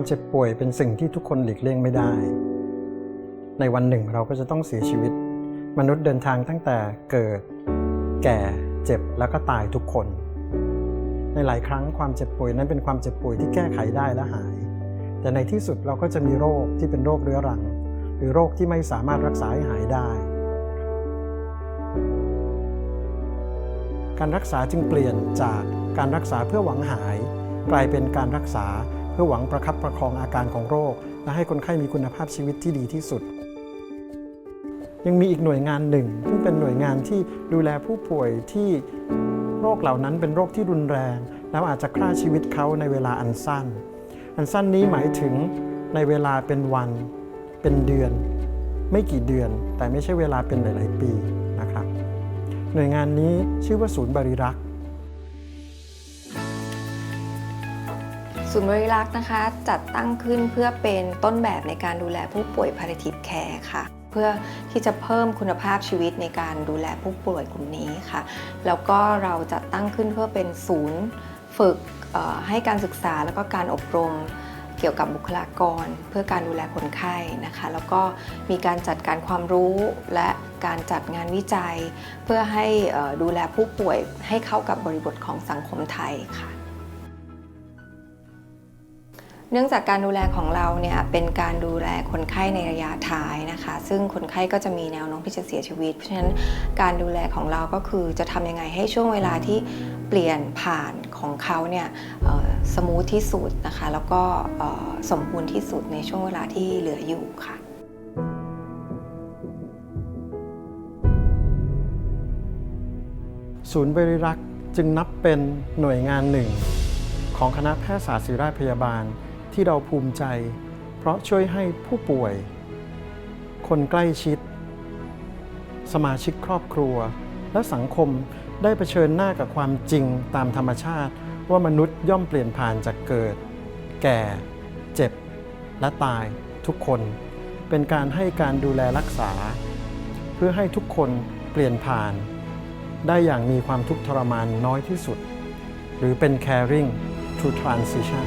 ความเจ็บป่วยเป็นสิ่งที่ทุกคนหลีกเลี่ยงไม่ได้ ในวันหนึ่งเราก็จะต้องเสียชีวิต มนุษย์เดินทางตั้งแต่เกิด แก่ เจ็บแล้วก็ตายทุกคน ในหลายครั้งความเจ็บป่วยนั้นเป็นความเจ็บป่วยที่แก้ไขได้และหาย แต่ในที่สุดเราก็จะมีโรคที่เป็นโรคเรื้อรัง หรือโรคที่ไม่สามารถรักษาให้หายได้ การรักษาจึงเปลี่ยนจากการรักษาเพื่อหวังหาย กลายเป็นการรักษา พื่อหวังประคับประคองอาการของโรค และให้คนไข้มีคุณภาพชีวิตที่ดีที่สุด ยังมีอีกหน่วยงานหนึ่ง ซึ่งเป็นหน่วยงานที่ดูแลผู้ป่วยที่โรคเหล่านั้นเป็นโรคที่รุนแรง แล้วอาจจะฆ่าชีวิตเขาในเวลาอันสั้น อันสั้นนี้หมายถึงในเวลาเป็นวัน เป็นเดือน ไม่กี่เดือน แต่ไม่ใช่เวลาเป็นหลาย ๆ ปีนะครับ หน่วยงานนี้ชื่อว่าศูนย์บริรักษ์ ศูนย์บริรักษ์นะคะ จัดตั้งขึ้นเพื่อเป็นต้นแบบในการดูแลผู้ป่วย palliative care ค่ะ เพื่อที่จะเพิ่มคุณภาพชีวิตในการดูแลผู้ป่วยกลุ่มนี้ค่ะ แล้วก็เราจัดตั้งขึ้นเพื่อเป็นศูนย์ฝึกให้การศึกษาแล้วก็การอบรมเกี่ยวกับบุคลากร เพื่อการดูแลคนไข้นะคะ แล้วก็มีการจัดการความรู้และการจัดงานวิจัย เพื่อให้ดูแลผู้ป่วยให้เข้ากับบริบทของสังคมไทยค่ะ เนื่องจากการดูแลของเราเนี่ยเป็นการดูแลคนไข้ในระยะท้ายนะคะ ซึ่งคนไข้ก็จะมีแนวโน้มที่จะเสียชีวิต เพราะฉะนั้นการดูแลของเราก็คือจะทำยังไงให้ช่วงเวลาที่เปลี่ยนผ่านของเขาเนี่ยสมูทที่สุดนะคะแล้วก็สมบูรณ์ที่สุดในช่วงเวลาที่เหลืออยู่ค่ะศูนย์บริรักษ์จึงนับเป็นหน่วยงานหนึ่ง ของคณะแพทยศาสตร์ศิริราชพยาบาล ที่เราภูมิใจ เพราะช่วยให้ผู้ป่วย คนใกล้ชิด สมาชิกครอบครัว และสังคมได้เผชิญหน้ากับความจริงตามธรรมชาติ ว่ามนุษย์ย่อมเปลี่ยนผ่านจากเกิด แก่ เจ็บ และตายทุกคน เป็นการให้การดูแลรักษา เพื่อให้ทุกคนเปลี่ยนผ่าน ได้อย่างมีความทุกข์ทรมานน้อยที่สุด หรือเป็น caring to transition